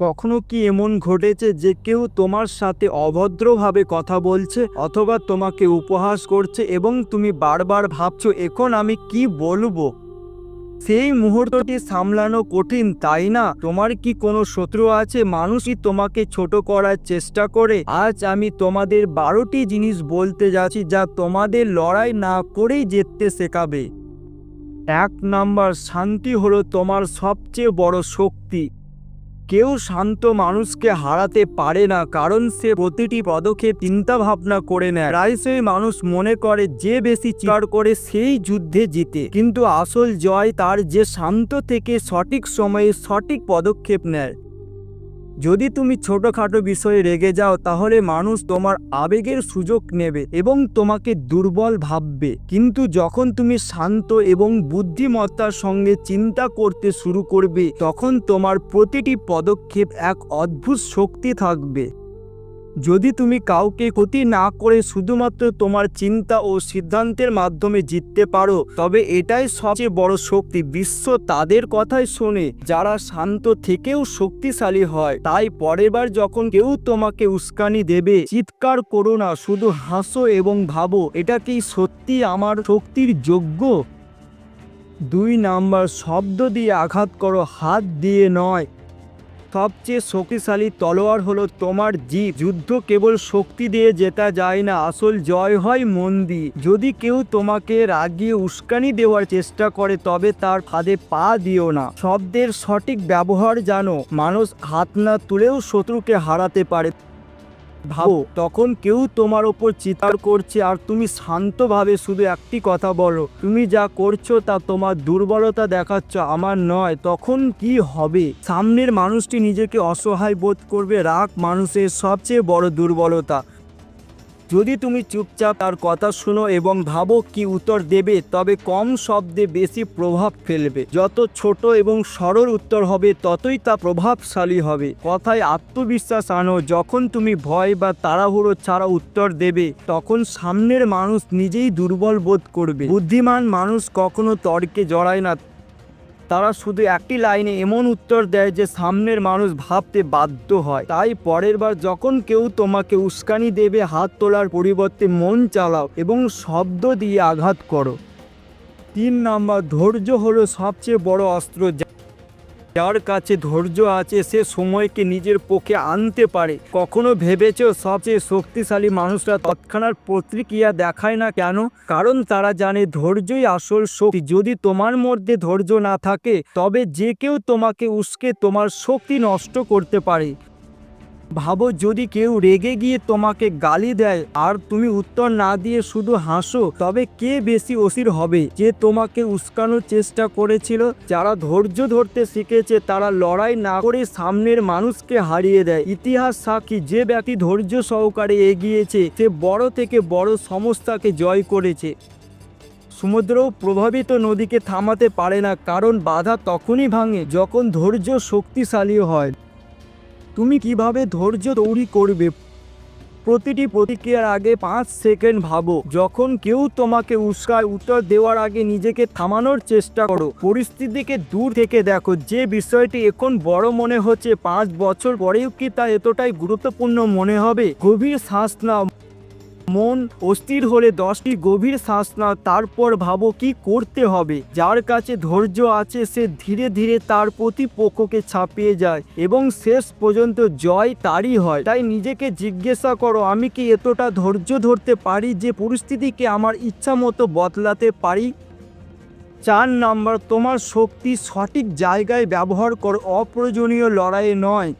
কখনো কি এমন ঘটেছে যে কেউ তোমার সাথে অভদ্রভাবে কথা বলছে অথবা তোমাকে উপহাস করছে এবং তুমি বারবার ভাবছ, এখন আমি কি বলব? সেই মুহূর্তটি সামলানো কঠিন, তাই না? তোমার কি কোনো শত্রু আছে? মানুষই তোমাকে ছোট করার চেষ্টা করে। আজ আমি তোমাদের বারোটি জিনিস বলতে যাচ্ছি যা তোমাদের লড়াই না করেই জিততে শেখাবে। এক নাম্বার, শান্তি হলো তোমার সবচেয়ে বড় শক্তি। কেউ শান্ত মানুষকে হারাতে পারে না, কারণ সে প্রতিটি পদক্ষেপ চিন্তা ভাবনা করে নেয়। প্রায়শই মানুষ মনে করে যে বেশি চিকার করে সেই যুদ্ধে জিতে। কিন্তু আসল জয় তার যে শান্ত থেকে সঠিক সময়ে সঠিক পদক্ষেপ নেয়। যদি তুমি ছোটোখাটো বিষয়ে রেগে যাও, তাহলে মানুষ তোমার আবেগের সুযোগ নেবে এবং তোমাকে দুর্বল ভাববে। কিন্তু যখন তুমি শান্ত এবং বুদ্ধিমত্তার সঙ্গে চিন্তা করতে শুরু করবে, তখন তোমার প্রতিটি পদক্ষেপ এক অদ্ভুত শক্তি থাকবে। যদি তুমি কাউকে ক্ষতি না করে শুধুমাত্র তোমার চিন্তা ও সিদ্ধান্তের মাধ্যমে জিততে পারো, তবে এটাই সবচেয়ে বড় শক্তি। বিশ্ব তাদের কথাই শোনে, যারা শান্ত থেকেও শক্তিশালী হয়। তাই পরের বার যখন কেউ তোমাকে উস্কানি দেবে, চিৎকার করো না, শুধু হাসো এবং ভাবো, এটা কি সত্যি আমার শক্তির যোগ্য? দুই নাম্বার, শব্দ দিয়ে আঘাত করো, হাত দিয়ে নয়। সবচেয়ে শক্তিশালী তলোয়ার হলো তোমার জীব। যুদ্ধ কেবল শক্তি দিয়ে জেতা যায় না, আসল জয় হয় মন দিয়ে যদি কেউ তোমাকে রাগিয়ে উস্কানি দেওয়ার চেষ্টা করে, তবে তার ফাঁদে পা দিও না। শব্দের সঠিক ব্যবহার জানো, মানুষ হাত না তুলেও শত্রুকে হারাতে পারে। ভাবো, তখন কেউ তোমার ওপর চিৎকার করছে আর তুমি শান্তভাবে শুধু একটি কথা বলো, তুমি যা করছ তা তোমার দুর্বলতা দেখাচ্ছ, আমার নয়, তখন কি হবে? সামনের মানুষটি নিজেকে অসহায় বোধ করবে, রাগ মানুষের সবচেয়ে বড় দুর্বলতা। যদি তুমি চুপচাপ তার কথা শুনো এবং ভাবো কি উত্তর দেবে, তবে কম শব্দে বেশি প্রভাব ফেলবে। যত ছোট এবং সরল উত্তর হবে, ততই তা প্রভাবশালী হবে। কথায় আত্মবিশ্বাস আনো, যখন তুমি ভয় বা তাড়াহুড়ো ছাড়া উত্তর দেবে, তখন সামনের মানুষ নিজেই দুর্বল বোধ করবে। বুদ্ধিমান মানুষ কখনো তর্কে জড়ায় না তারা শুধু একটি লাইনে এমন উত্তর দেয় যে সামনের মানুষ ভাবতে বাধ্য হয়। তাই পরের বার যখন কেউ তোমাকে উস্কানি দেবে, হাত তোলার পরিবর্তে মন চালাও এবং শব্দ দিয়ে আঘাত করো। তিন নাম্বার, ধৈর্য হলো সবচেয়ে বড় অস্ত্র যা- যার কাছে ধৈর্য আছে, সে সময়কে নিজের পক্ষে আনতে পারে। কখনো ভেবেছে সবচেয়ে শক্তিশালী মানুষরা তৎক্ষণাৎ প্রতিক্রিয়া দেখায় না কেন? কারণ তারা জানে ধৈর্যই আসল শক্তি। যদি তোমার মধ্যে ধৈর্য না থাকে, তবে যে কেউ তোমাকে উস্কে তোমার শক্তি নষ্ট করতে পারে। ভাবো যদি কেউ রেগে গিয়ে তোমাকে গালি দেয় আর তুমি উত্তর না দিয়ে শুধু হাসো, তবে কে বেশি অসির হবে? যে তোমাকে উস্কানোর চেষ্টা করেছিল, যারা ধৈর্য ধরতে শিখেছে, তারা লড়াই না করে সামনের মানুষকে হারিয়ে দেয়। ইতিহাস সাক্ষী, যে ব্যক্তি ধৈর্য সহকারে এগিয়েছে, সে বড় থেকে বড় সমস্যাকে জয় করেছে। সমুদ্রও প্রভাবিত নদীকে থামাতে পারে না, কারণ বাধা তখনই ভাঙে যখন ধৈর্য শক্তিশালী হয়। তুমি কীভাবে ধৈর্য তৈরি করবে? প্রতিটি প্রতিক্রিয়ার আগে পাঁচ সেকেন্ড ভাবো। যখন কেউ তোমাকে উস্কায়, উত্তর দেওয়ার আগে নিজেকে থামানোর চেষ্টা করো। পরিস্থিতিকে দূর থেকে দেখো। যে বিষয়টি এখন বড় মনে হচ্ছে, পাঁচ বছর পরেও কি তা এতটাই গুরুত্বপূর্ণ মনে হবে? গভীর শ্বাস নাও। মন অস্থির হলে দশটি গভীর শ্বাস নাও তারপর ভাবো কি করতে হবে। যার কাছে ধৈর্য আছে, সে ধীরে ধীরে তার প্রতিপক্ষকে ছাপিয়ে যায় এবং শেষ পর্যন্ত জয় তারই হয়। তাই নিজেকে জিজ্ঞাসা করো, আমি কি এতটা ধৈর্য ধরতে পারি যে পরিস্থিতিকে আমার ইচ্ছা মতো বদলাতে পারি? চার নাম্বার, তোমার শক্তি সঠিক জায়গায় ব্যবহার করো, অপ্রয়োজনীয় লড়াইয়ে নয়।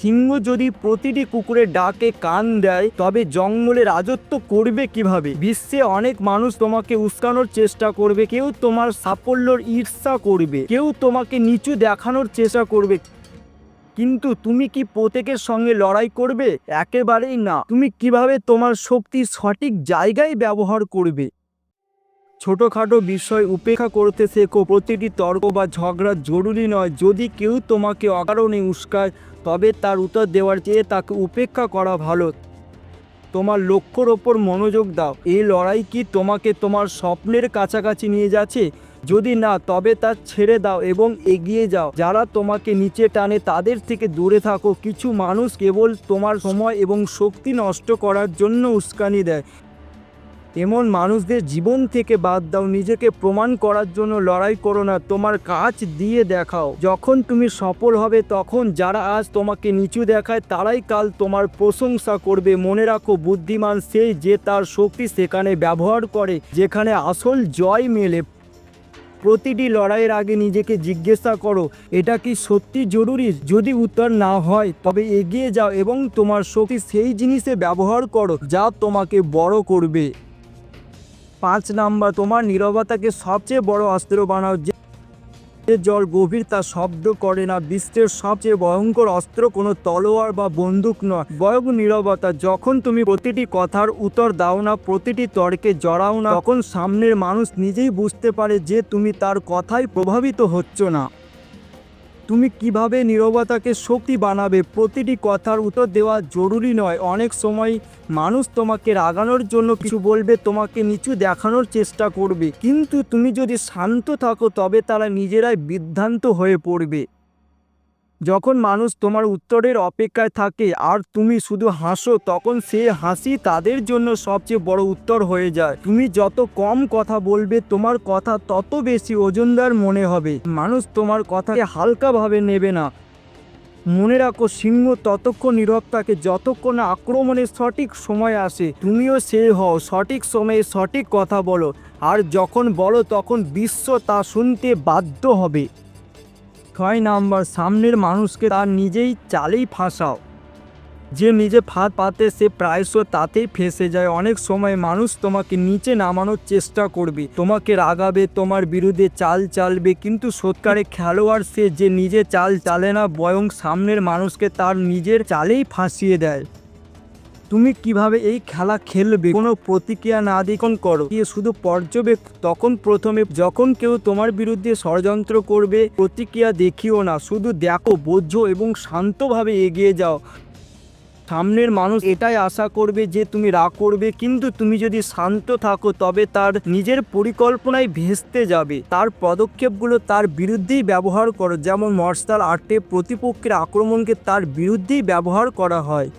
সিংহ যদি প্রতিটি কুকুরের ডাকে কান দেয়, তবে জঙ্গলে রাজত্ব করবে কীভাবে? বিশ্বে অনেক মানুষ তোমাকে উস্কানোর চেষ্টা করবে, কেউ তোমার সাফল্যর ঈর্ষা করবে, কেউ তোমাকে নিচু দেখানোর চেষ্টা করবে। কিন্তু তুমি কি প্রত্যেকের সঙ্গে লড়াই করবে? একেবারেই না। তুমি কীভাবে তোমার শক্তি সঠিক জায়গায় ব্যবহার করবে? ছোটোখাটো বিষয় উপেক্ষা করতে শেখো, প্রতিটি তর্ক বা ঝগড়া জরুরি নয়। যদি কেউ তোমাকে অকারণে উস্কায় তবে তার উত্তর দেওয়ার চেয়ে তাকে উপেক্ষা করা ভালো। তোমার লক্ষ্যর ওপর মনোযোগ দাও। এই লড়াই কি তোমাকে তোমার স্বপ্নের কাছাকাছি নিয়ে যাচ্ছে? যদি না, তবে তা ছেড়ে দাও এবং এগিয়ে যাও। যারা তোমাকে নিচে টানে, তাদের থেকে দূরে থাকো। কিছু মানুষ কেবল তোমার সময় এবং শক্তি নষ্ট করার জন্য উস্কানি দেয়। এমন মানুষদের জীবন থেকে বাদ দাও, নিজেকে প্রমাণ করার জন্য লড়াই করো না, তোমার কাজ দিয়ে দেখাও। যখন তুমি সফল হবে, তখন যারা আজ তোমাকে নিচু দেখায়, তারাই কাল তোমার প্রশংসা করবে। মনে রাখো, বুদ্ধিমান সেই যে তার শক্তি সেখানে ব্যবহার করে, যেখানে আসল জয় মেলে। প্রতিটি লড়াইয়ের আগে নিজেকে জিজ্ঞাসা করো, এটা কি সত্যি জরুরি? যদি উত্তর না হয়, তবে এগিয়ে যাও এবং তোমার শক্তি সেই জিনিসে ব্যবহার করো, যা তোমাকে বড় করবে। পাঁচ নাম্বার, তোমার নিরবতাকে সবচেয়ে বড় অস্ত্র বানাও, যে জল গভীর তা শব্দ করে না, বিশ্বের সবচেয়ে ভয়ঙ্কর অস্ত্র কোনো তলোয়ার বা বন্দুক নয়। বয়ং নিরবতা, যখন তুমি প্রতিটি কথার উত্তর দাও না, প্রতিটি তর্কে জড়াও না, তখন সামনের মানুষ নিজেই বুঝতে পারে যে তুমি তার কথাই প্রভাবিত হচ্ছ না। তুমি কীভাবে নিরবতাকে শক্তি বানাবে? প্রতিটি কথার উত্তর দেওয়া জরুরি নয়। অনেক সময় মানুষ তোমাকে রাগানোর জন্য কিছু বলবে, তোমাকে নিচু দেখানোর চেষ্টা করবে। কিন্তু তুমি যদি শান্ত থাকো, তবে তারা নিজেরাই বিভ্রান্ত হয়ে পড়বে। যখন মানুষ তোমার উত্তরের অপেক্ষায় থাকে আর তুমি শুধু হাসো, তখন সে হাসি তাদের জন্য সবচেয়ে বড় উত্তর হয়ে যায়। তুমি যত কম কথা বলবে, তোমার কথা তত বেশি ওজনদার মনে হবে। মানুষ তোমার কথাকে হালকাভাবে নেবে না। মনে রাখো, সিংহ ততক্ষণ নীরব থাকে যতক্ষণ না আক্রমণের সঠিক সময় আসে। তুমিও সে হও, সঠিক সময়ে সঠিক কথা বলো। আর যখন বলো, তখন বিশ্ব তা শুনতে বাধ্য হবে। ছয় নাম্বার, সামনের মানুষকে তার নিজেই চালেই ফাঁসাও। যে নিজে ফাঁদ পাতে সে প্রায়শ তাতেই ফেসে যায়। অনেক সময় মানুষ তোমাকে নিচে নামানোর চেষ্টা করবে। তোমাকে রাগাবে, তোমার বিরুদ্ধে চাল চালবে, কিন্তু সৎকারে খেলোয়াড় সে যে নিজে চাল চালে না বয়ং সামনের মানুষকে তার নিজের চালেই ফাঁসিয়ে দেয়। তুমি কীভাবে এই খেলা খেলবে? কোনো প্রতিক্রিয়া না দিকন করো, গিয়ে শুধু পর্যবেক তখন প্রথমে যখন কেউ তোমার বিরুদ্ধে ষড়যন্ত্র করবে, প্রতিক্রিয়া দেখিও না। শুধু দেখো, বোঝো এবং শান্তভাবে এগিয়ে যাও। সামনের মানুষ এটাই আশা করবে যে তুমি রাগ করবে, কিন্তু তুমি যদি শান্ত থাকো, তবে তার নিজের পরিকল্পনায় ভেস্তে যাবে। তার পদক্ষেপগুলো তার বিরুদ্ধেই ব্যবহার করো। যেমন মার্শাল আর্টে প্রতিপক্ষের আক্রমণকে তার বিরুদ্ধেই ব্যবহার করা হয়।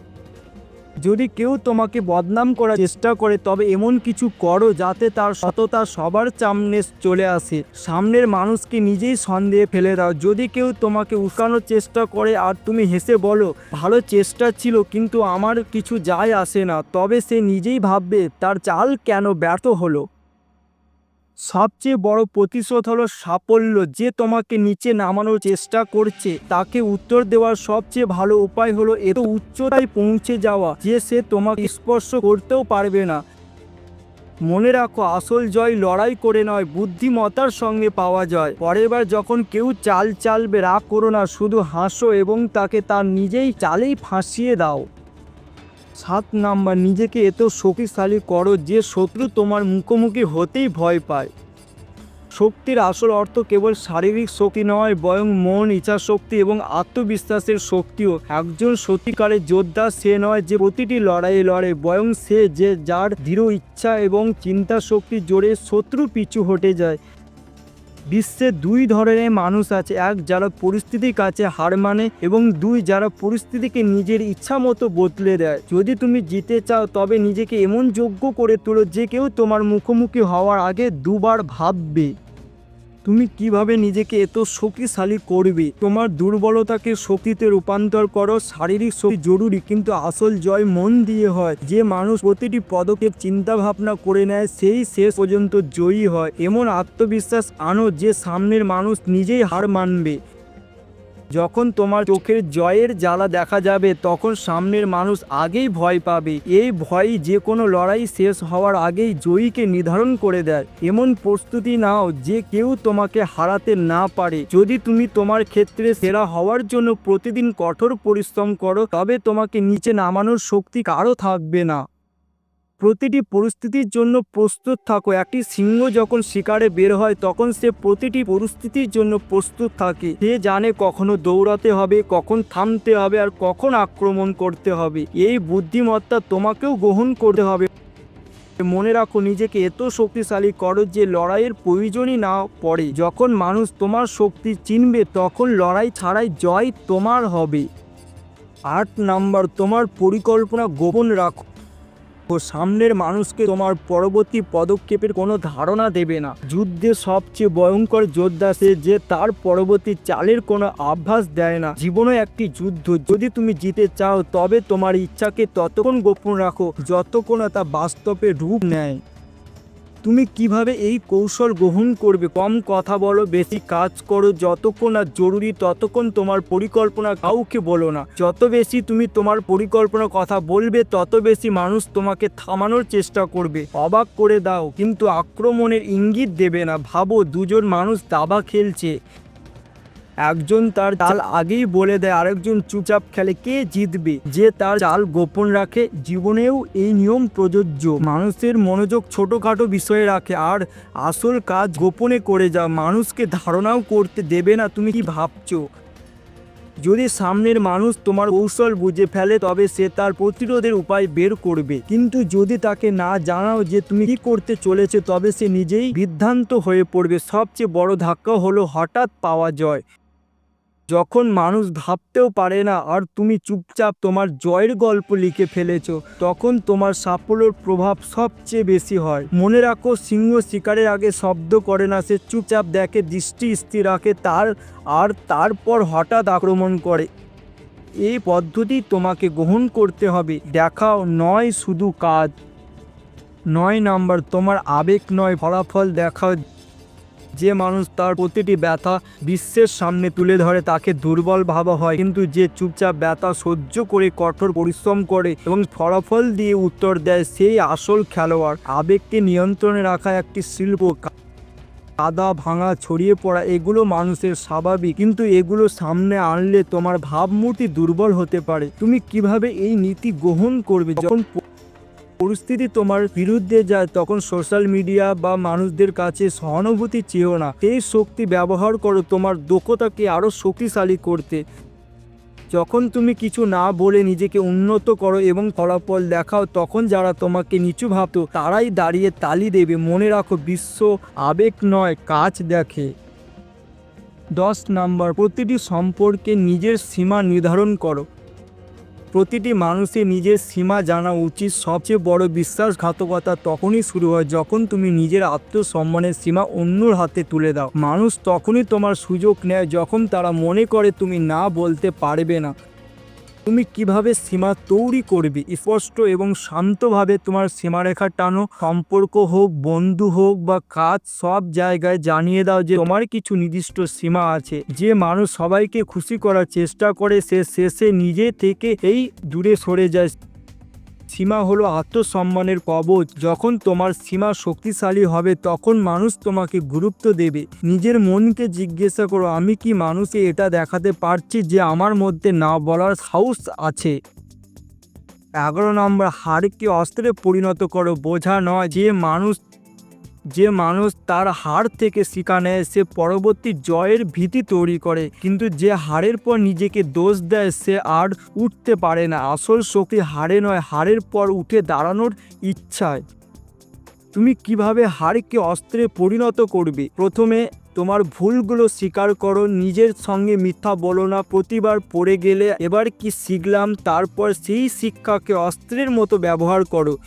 যদি কেউ তোমাকে বদনাম করার চেষ্টা করে, তবে এমন কিছু করো যাতে তার সততা সবার সামনে চলে আসে। সামনের মানুষকে নিজেই সন্দেহে ফেলে দাও। যদি কেউ তোমাকে উস্কানোর চেষ্টা করে আর তুমি হেসে বলো, ভালো চেষ্টা ছিল, কিন্তু আমার কিছু যায় আসে না। তবে সে নিজেই ভাববে, তার চাল কেন ব্যর্থ হলো? সবচেয়ে বড় প্রতিশোধ হলো সাফল্য যে তোমাকে নিচে নামানোর চেষ্টা করছে। তাকে উত্তর দেওয়ার সবচেয়ে ভালো উপায় হলো এত উচ্চতায় পৌঁছে যাওয়া যে সে তোমাকে স্পর্শ করতেও পারবে না। মনে রাখো, আসল জয় লড়াই করে নয়, বুদ্ধিমত্তার সঙ্গে পাওয়া যায়। পরের বার যখন কেউ চাল চালবে, রাগ করো না, শুধু হাসো এবং তাকে তার নিজেই চালেই ফাঁসিয়ে দাও। সাত নাম্বার, নিজেকে এত শক্তিশালী করো যে শত্রু তোমার মুখোমুখি হতেই ভয় পায়। শক্তির আসল অর্থ কেবল শারীরিক শক্তি নয়, বরং মন ইচ্ছা শক্তি এবং আত্মবিশ্বাসের শক্তিও। একজন সত্যিকারের যোদ্ধা সে নয় যে প্রতিটি লড়াইয়ে লড়ে, বরং সে যে যার দৃঢ় ইচ্ছা এবং চিন্তা শক্তি জোরে শত্রু পিছু হটে যায়। বিশ্বে দুই ধরনের মানুষ আছে, এক যারা পরিস্থিতির কাছে হার মানে এবং দুই যারা পরিস্থিতিকে নিজের ইচ্ছা মতো বদলে দেয়। যদি তুমি জিতে চাও, তবে নিজেকে এমন যোগ্য করে তোলো যে কেউ তোমার মুখোমুখি হওয়ার আগে দুবার ভাববে। তুমি কীভাবে নিজেকে এত শক্তিশালী করবে? তোমার দুর্বলতাকে শক্তিতে রূপান্তর করো, শারীরিক শক্তি জরুরি, কিন্তু আসল জয় মন দিয়ে হয়। যে মানুষ প্রতিটি পদক্ষেপ চিন্তা ভাবনা করে নেয়, সেই শেষ পর্যন্ত জয়ী হয়। এমন আত্মবিশ্বাস আনো যে সামনের মানুষ নিজেই হার মানবে। যখন তোমার চোখের জয়ের জ্বালা দেখা যাবে, তখন সামনের মানুষ আগেই ভয় পাবে। এই ভয়ই যে কোনো লড়াই শেষ হওয়ার আগেই জয়ীকে নির্ধারণ করে দেয়। এমন প্রস্তুতি নাও যে কেউ তোমাকে হারাতে না পারে। যদি তুমি তোমার ক্ষেত্রে সেরা হওয়ার জন্য প্রতিদিন কঠোর পরিশ্রম করো, তবে তোমাকে নিচে নামানোর শক্তি কারও থাকবে না। প্রতিটি পরিস্থিতির জন্য প্রস্তুত থাকো। একটি সিংহ যখন শিকারে বের হয়, তখন সে প্রতিটি পরিস্থিতির জন্য প্রস্তুত থাকে। সে জানে কখনো দৌড়াতে হবে, কখন থামতে হবে আর কখন আক্রমণ করতে হবে। এই বুদ্ধিমত্তা তোমাকেও গ্রহণ করতে হবে। মনে রাখো, নিজেকে এত শক্তিশালী করো যে লড়াইয়ের প্রয়োজনই না পড়ে। যখন মানুষ তোমার শক্তি চিনবে, তখন লড়াই ছাড়াই জয় তোমার হবে। আট নাম্বার, তোমার পরিকল্পনা গোপন রাখো। ও সামনের মানুষকে তোমার পরবর্তী পদক্ষেপের কোনো ধারণা দেবে না। যুদ্ধে সবচেয়ে ভয়ঙ্কর যোদ্ধা সে যে তার পরবর্তী চালের কোনো আভাস দেয় না। জীবনে একটি যুদ্ধ। যদি তুমি জিতে চাও, তবে তোমার ইচ্ছাকে ততক্ষণ গোপন রাখো, যতক্ষণ তা বাস্তবে রূপ নেয়। তুমি কীভাবে এই কৌশল গ্রহণ করবে? কম কথা বলো, বেশি কাজ করো, যতক্ষণ আর জরুরি, ততক্ষণ তোমার পরিকল্পনা কাউকে বলো না। যত বেশি তুমি তোমার পরিকল্পনা কথা বলবে, তত বেশি মানুষ তোমাকে থামানোর চেষ্টা করবে। অবাক করে দাও, কিন্তু আক্রমণের ইঙ্গিত দেবে না। ভাবো, দুজন মানুষ দাবা খেলছে। একজন তার চাল আগেই বলে দেয়, আরেকজন চুপচাপ খেলে কে জিতবে? যে তার চাল গোপন রাখে, জীবনেও এই নিয়ম প্রযোজ্য। মানুষের মনোযোগ ছোটোখাটো বিষয়ে রাখে, আর আসল কাজ গোপনে করে যা মানুষকে ধারণাও করতে দেবে না, তুমি কি ভাবছ? যদি সামনের মানুষ তোমার কৌশল বুঝে ফেলে, তবে সে তার প্রতিরোধের উপায় বের করবে। কিন্তু যদি তাকে না জানাও যে তুমি কি করতে চলেছে, তবে সে নিজেই বিভ্রান্ত হয়ে পড়বে। সবচেয়ে বড় ধাক্কা হলো হঠাৎ পাওয়া জয়। যখন মানুষ ভাবতেও পারে না, আর তুমি চুপচাপ তোমার জয়ের গল্প লিখে ফেলেছ, তখন তোমার সাফল্যের প্রভাব সবচেয়ে বেশি হয়। মনে রাখো, সিংহ শিকারের আগে শব্দ করে না, সে চুপচাপ দেখে, দৃষ্টি স্থির রাখে, তার আর তারপর হঠাৎ আক্রমণ করে। এই পদ্ধতি তোমাকে গ্রহণ করতে হবে। দেখাও, নয় শুধু কাজ, নয় নাম্বার, তোমার আবেগ নয়, ফলাফল দেখাও। যে মানুষ তার প্রতিটি ব্যথা বিশ্বের সামনে তুলে ধরে তাকে দুর্বল ভাবা হয়। কিন্তু যে চুপচাপ ব্যথা সহ্য করে কঠোর পরিশ্রম করে এবং ফলাফল দিয়ে উত্তর দেয়, সেই আসল খেলোয়াড়। আবেগকে নিয়ন্ত্রণে রাখা একটি শিল্প। কাদা ভাঙা, ছড়িয়ে পড়া, এগুলো মানুষের স্বাভাবিক। কিন্তু এগুলো সামনে আনলে তোমার ভাবমূর্তি দুর্বল হতে পারে। তুমি কীভাবে এই নীতি গ্রহণ করবে? যখন পরিস্থিতি তোমার বিরুদ্ধে যায়, তখন সোশ্যাল মিডিয়া বা মানুষদের কাছে সহানুভূতি চেয়েও না। সেই শক্তি ব্যবহার করো, তোমার দক্ষতাকে আরও শক্তিশালী করতে। যখন তুমি কিছু না বলে নিজেকে উন্নত করো এবং ফলাফল দেখাও, তখন যারা তোমাকে নিচু ভাবতো, তারাই দাঁড়িয়ে তালি দেবে। মনে রাখো, বিশ্ব আবেগ নয়, কাজ দেখে। দশ নাম্বার, প্রতিটি সম্পর্কে নিজের সীমা নির্ধারণ করো। প্রতিটি মানুষের নিজের সীমা জানা উচিত। সবচেয়ে বড় বিশ্বাসঘাতকতা তখনই শুরু হয় যখন তুমি নিজের আত্মসম্মানের সীমা অন্যর হাতে তুলে দাও। মানুষ তখনই তোমার সুযোগ নেয় যখন তারা মনে করে তুমি না বলতে পারবে না। তুমি কীভাবে সীমা তৈরি করবে? স্পষ্ট এবং শান্তভাবে তোমার সীমারেখা টানো। সম্পর্ক হোক, বন্ধু হোক বা কাজ, সব জায়গায় জানিয়ে দাও যে তোমার কিছু নির্দিষ্ট সীমা আছে। যে মানুষ সবাইকে খুশি করার চেষ্টা করে, সে শেষে নিজে থেকে এই দূরে সরে যায়। সীমা হলো আত্মসম্মানের কবচ। যখন তোমার সীমা শক্তিশালী হবে, তখন মানুষ তোমাকে গুরুত্ব দেবে। নিজের মনকে জিজ্ঞাসা করো, আমি কি মানুষকে এটা দেখাতে পারছি যে আমার মধ্যে না বলার সাহস আছে? এগারো নম্বর হারকে অস্ত্রে পরিণত করো, বোঝা নয় যে মানুষ যে মানুষ তার হার থেকে শিক্ষা নেয়, সে পরবর্তী জয়ের ভীতি তৈরি করে। কিন্তু যে হারের পর নিজেকে দোষ দেয়, সে আর উঠতে পারে না। আসল শক্তি হারে নয়, হারের পর উঠে দাঁড়ানোর ইচ্ছায়। তুমি কীভাবে হারকে অস্ত্রে পরিণত করবে? প্রথমে তোমার ভুলগুলো স্বীকার করো, নিজের সঙ্গে মিথ্যা বলো না, প্রতিবার পড়ে গেলে এবার কি শিখলাম, তারপর সেই শিক্ষাকে অস্ত্রের মতো ব্যবহার করো।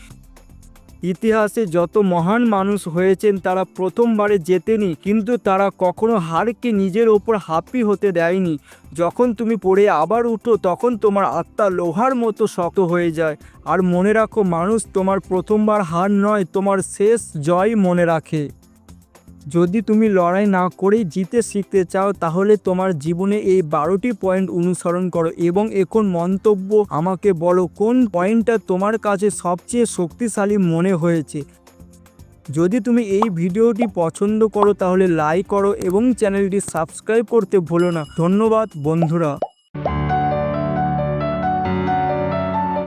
ইতিহাসে যত মহান মানুষ হয়েছেন, তারা প্রথমবারে জেতেনি, কিন্তু তারা কখনো হারকে নিজের ওপর হাপি হতে দেয়নি। যখন তুমি পড়ে আবার উঠো, তখন তোমার আত্মা লোহার মতো শক্ত হয়ে যায়। আর মনে রাখো, মানুষ তোমার প্রথমবার হার নয়, তোমার শেষ জয় মনে রাখে। যদি তুমি লড়াই না করেই জিতে শিখতে চাও, তাহলে তোমার জীবনে এই বারোটি পয়েন্ট অনুসরণ করো এবং এখন মন্তব্য আমাকে বলো, কোন পয়েন্টটা তোমার কাছে সবচেয়ে শক্তিশালী মনে হয়েছে? যদি তুমি এই ভিডিওটি পছন্দ করো, তাহলে লাইক করো এবং চ্যানেলটি সাবস্ক্রাইব করতে ভুলো না। ধন্যবাদ, বন্ধুরা।